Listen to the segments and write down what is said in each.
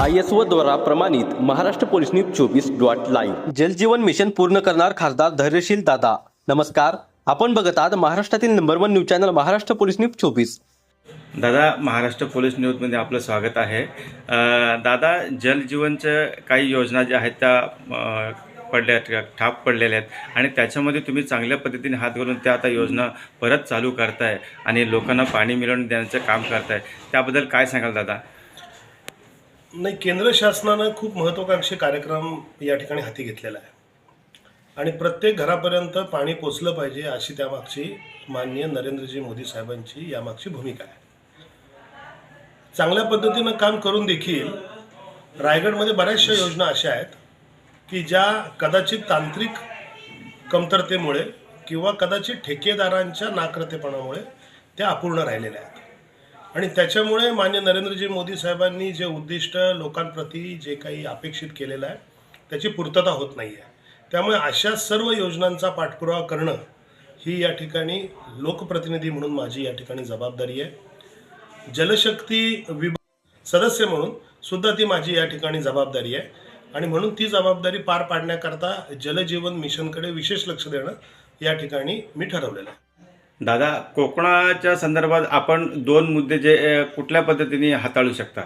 I S O द्वारा प्रमाणित Maharashtra police news चोवीस डॉट लाईव्ह. जलजीवन मिशन पूर्ण करणार खासदार धैर्यशील दादा. नमस्कार आपण बघत आहात महाराष्ट्रातील number one news channel Maharashtra police news चोवीस. दादा महाराष्ट्र पोलीस न्यूजमध्ये आपलं स्वागत आहे. दादा जलजीवनच्या काही योजना ज्या आहेत त्या पडल्या आहेत ठाप पडलेल्या आहेत. आणि त्याच्यामध्ये तुम्ही चांगल्या पद्धतीने हात घालून त्या आता योजना परत चालू करताय आणि लोकांना पाणी मिळवून देण्याचं काम करताय. त्याबद्दल काय सांगाल दादा? नाही केंद्र शासनानं खूप महत्त्वाकांक्षी कार्यक्रम या ठिकाणी हाती घेतलेला आहे. आणि प्रत्येक घरापर्यंत पाणी पोचलं पाहिजे अशी त्यामागची माननीय नरेंद्रजी मोदी साहेबांची यामागची भूमिका आहे. चांगल्या पद्धतीनं काम करून देखील रायगडमध्ये बऱ्याचशा योजना अशा आहेत की ज्या कदाचित तांत्रिक कमतरतेमुळे किंवा कदाचित ठेकेदारांच्या नाक्रतेपणामुळे त्या अपूर्ण राहिलेल्या आहेत. आणि त्याच्यामुळे मान्य नरेंद्रजी मोदी साहेबांनी जे उद्दिष्ट लोकांप्रती जे काही अपेक्षित केलेलं आहे त्याची पूर्तता होत नाही आहे त्यामुळे अशा सर्व योजनांचा पाठपुरावा करणं ही या ठिकाणी लोकप्रतिनिधी म्हणून माझी या ठिकाणी जबाबदारी आहे. जलशक्ती विभाग सदस्य म्हणून सुद्धा ती माझी या ठिकाणी जबाबदारी आहे. आणि म्हणून ती जबाबदारी पार पाडण्याकरता जलजीवन मिशनकडे विशेष लक्ष देणं या ठिकाणी मी ठरवलेलं आहे. दादा कोकणाच्या संदर्भात आपण दोन मुद्दे जे कुठल्या पद्धतीने हाताळू शकता?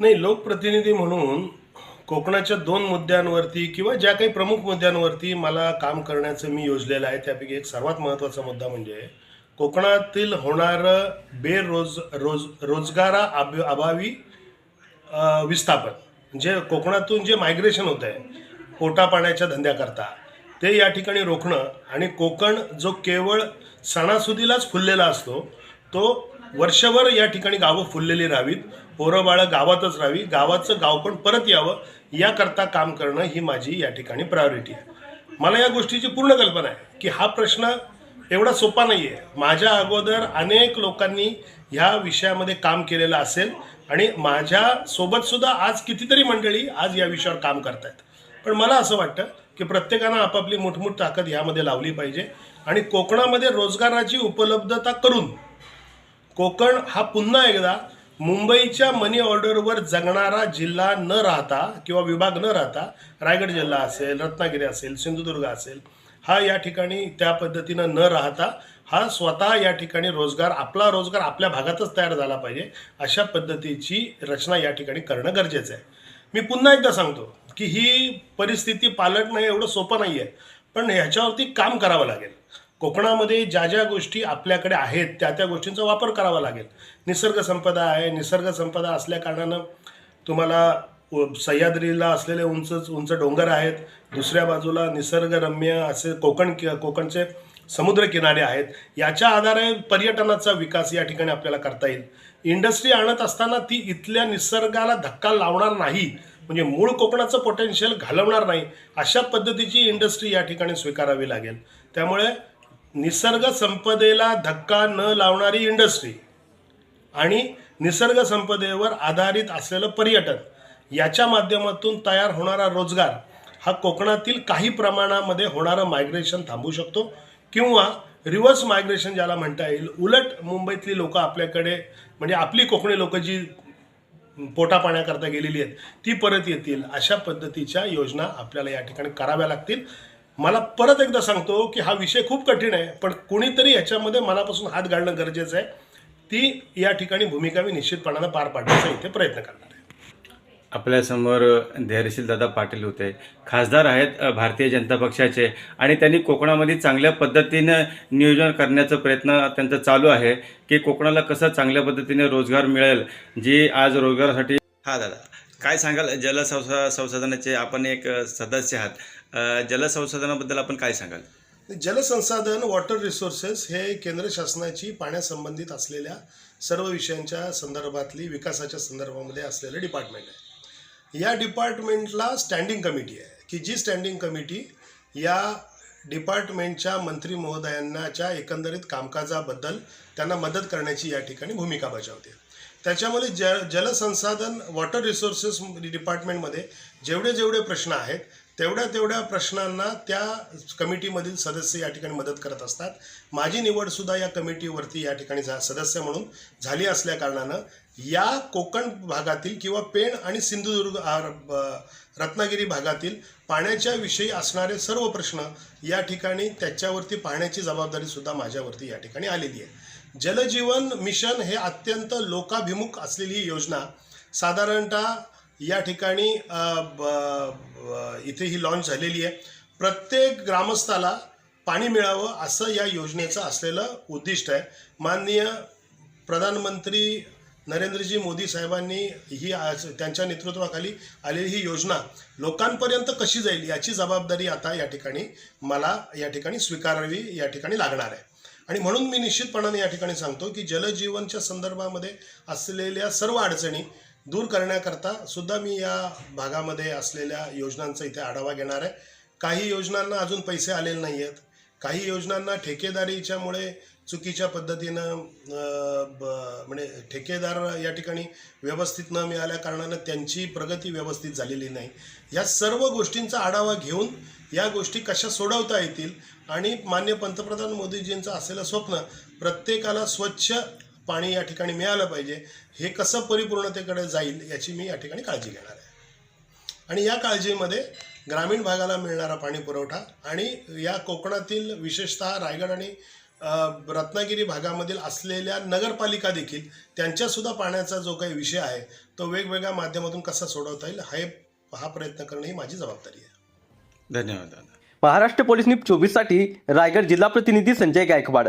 नाही लोकप्रतिनिधी म्हणून कोकणाच्या दोन मुद्द्यांवरती किंवा ज्या काही प्रमुख मुद्द्यांवरती मला काम करण्याचं मी योजलेलं आहे त्यापैकी एक सर्वात महत्त्वाचा मुद्दा म्हणजे कोकणातील होणारं बेरोज रोज रोजगारा अभ अभावी विस्थापन. जे कोकणातून जे मायग्रेशन होत आहे पोटा पाण्याच्या धंद्याकरता ते या ठिकाणी रोखणं आणि कोकण जो केवळ सणासुदीलाच फुललेला असतो तो वर्षभर या ठिकाणी गावं फुललेली राहावीत पोरं बाळं गावातच राहावी गावाचं गाव पण परत यावं याकरता काम करणं ही माझी या ठिकाणी प्रायोरिटी आहे. मला या गोष्टीची पूर्ण कल्पना आहे की हा प्रश्न एवढा सोपा नाही आहे माझ्या अगोदर अनेक लोकांनी ह्या विषयामध्ये काम केलेलं असेल आणि माझ्यासोबतसुद्धा आज कितीतरी मंडळी आज या विषयावर काम करतायत. पण मला असं वाटतं की प्रत्येकानं आपापली मोठमोठ ताकद ह्यामध्ये लावली पाहिजे. आणि कोकणामध्ये रोजगाराची उपलब्धता करून कोकण हा पुन्हा एकदा मुंबईच्या मनी ऑर्डरवर जगणारा जिल्हा न राहता किंवा विभाग न राहता रायगड जिल्हा असेल रत्नागिरी असेल सिंधुदुर्ग असेल हा या ठिकाणी त्या पद्धतीनं न राहता हा स्वतः या ठिकाणी रोजगार आपला रोजगार आपल्या भागातच तयार झाला पाहिजे अशा पद्धतीची रचना या ठिकाणी करणं गरजेचं आहे. मी पुन्हा एकदा सांगतो की ही परिस्थिती पालटणं हे एवढं सोपं नाही आहे पण ह्याच्यावरती काम करावं लागेल. कोकणामध्ये ज्या ज्या गोष्टी आपल्याकडे आहेत त्या त्या गोष्टींचा वापर करावा लागेल. निसर्ग संपदा आहे निसर्ग संपदा तुम्हाला सह्याद्रीला असलेले उंच उंच डोंगर आहेत. दुसऱ्या बाजूला निसर्गरम्य असे कोकण कि- कोकणचे समुद्रकिनारे आहेत. याच्या आधारे पर्यटनाचा विकास या ठिकाणी आपल्याला करता येईल. इंडस्ट्री आणत असताना ती इथल्या निसर्गाला धक्का लावणार नाही. म्हणजे मूळ कोकणाचं पोटेन्शियल घालवणार नाही अशा पद्धतीची इंडस्ट्री या ठिकाणी स्वीकारावी लागेल. त्यामुळे निसर्ग संपदेला धक्का न लावणारी इंडस्ट्री आणि निसर्ग संपदेवर आधारित असलेलं पर्यटन याच्या माध्यमातून तयार होणारा रोजगार हा कोकणातील काही प्रमाणामध्ये होणारं मायग्रेशन थांबू शकतो. किंवा रिव्हर्स मायग्रेशन ज्याला म्हणता येईल उलट मुंबईतली लोकं आपल्याकडे म्हणजे आपली कोकणी लोकं जी पोटा पाण्याकरता गेलेली आहेत ती परत येतील. अशा पद्धतीच्या योजना आपल्याला या ठिकाणी कराव्या लागतील. मला परत एकदा सांगतो की हा विषय खूप कठीण आहे पण कुणीतरी ह्याच्यामध्ये मनापासून हात घालणं गरजेचं आहे. ती या ठिकाणी भूमिका मी निश्चितपणानं पार पाडण्याचा इथे प्रयत्न करणार आहे. आपल्यासमोर धैर्यशील दादा पाटील होते. खासदार आहेत भारतीय जनता पक्षाचे. आणि त्यांनी कोकणामध्ये चांगल्या पद्धतीनं नियोजन करण्याचा प्रयत्न त्यांचा चालू आहे की कोकणाला कसं चांगल्या पद्धतीने रोजगार मिळेल जी आज रोजगारासाठी हा दादा. काय सांगाल? जलसंसा संसाधनाचे आपण एक सदस्य आहात. जलसंसाधनाबद्दल आपण काय सांगाल? जलसंसाधन वॉटर रिसोर्सेस हे केंद्र शासनाची पाण्यासंबंधित असलेल्या सर्व विषयांच्या संदर्भातली विकासाच्या संदर्भामध्ये असलेलं डिपार्टमेंट आहे. या डिपार्टमेंटला स्टँडिंग कमिटी आहे. की जी स्टँडिंग कमिटी या डिपार्टमेंटच्या मंत्री महोदयांनाच्या एकंदरीत कामकाजाबद्दल त्यांना मदत करण्याची या ठिकाणी भूमिका बजावते. त्याच्यामध्ये ज जलसंसाधन वॉटर रिसोर्सेस डिपार्टमेंटमध्ये जेवढे जेवढे प्रश्न आहेत तेवढ्या तेवढ्या प्रश्नांना त्या कमिटीमधील सदस्य या ठिकाणी मदत करत असतात. माझी निवडसुद्धा या कमिटीवरती या ठिकाणी झा सदस्य म्हणून झाली असल्या कारणानं या कोकण भागातील किंवा पेण आणि सिंधुदुर्ग रत्नागिरी भागातील पाण्याच्या विषयी असणारे सर्व प्रश्न या ठिकाणी त्याच्यावरती पाहण्याची जबाबदारी सुद्धा माझ्यावरती या ठिकाणी आलेली आहे. जलजीवन मिशन हे अत्यंत लोकाभिमुख असलेली ही योजना साधारणतः या ठिकाणी ब- इथे ही लॉन्च झालेली आहे. प्रत्येक ग्रामस्थाला पाणी मिळावं असं या योजनेचं असलेलं उद्दिष्ट आहे. माननीय प्रधानमंत्री नरेंद्रजी मोदी साहेबांनी ही आज त्यांच्या नेतृत्वाखाली आलेली ही योजना लोकांपर्यंत कशी जाईल याची जबाबदारी आता या ठिकाणी मला या ठिकाणी स्वीकारावी या ठिकाणी लागणार आहे. आणि म्हणून मी निश्चितपणाने या ठिकाणी सांगतो की जलजीवनच्या संदर्भामध्ये असलेल्या सर्व अडचणी दूर करण्याकरता सुद्धा मी या भागामध्ये असलेल्या योजनांचा इथे आढावा घेणार आहे. काही योजनांना अजून पैसे आलेले नाही आहेत काही योजनांना ठेकेदारीच्यामुळे चुकीच्या पद्धतीनं ब- म्हणजे ठेकेदार या ठिकाणी व्यवस्थित न मिळाल्या कारणानं त्यांची प्रगती व्यवस्थित झालेली नाही. या सर्व गोष्टींचा आढावा घेऊन या गोष्टी कशा सोडवता येतील आणि मान्य पंतप्रधान मोदीजींचं असलेलं स्वप्न प्रत्येकाला स्वच्छ पाणी या ठिकाणी मिळालं पाहिजे हे कसं परिपूर्णतेकडे जाईल याची मी या ठिकाणी काळजी घेणार आहे. आणि या काळजीमध्ये ग्रामीण भागाला मिळणारा पाणी पुरवठा आणि या कोकणातील विशेषतः रायगड आणि रत्नागिरी भागामधील असलेल्या नगरपालिका देखील त्यांच्यासुद्धा पाण्याचा जो काही विषय आहे तो वेगवेगळ्या माध्यमातून कसा सोडवता येईल हे हा प्रयत्न करणं ही माझी जबाबदारी आहे. धन्यवाद महाराष्ट्र पोलीस न्यूज चोवीससाठी रायगड जिल्हा प्रतिनिधी संजय गायकवाड.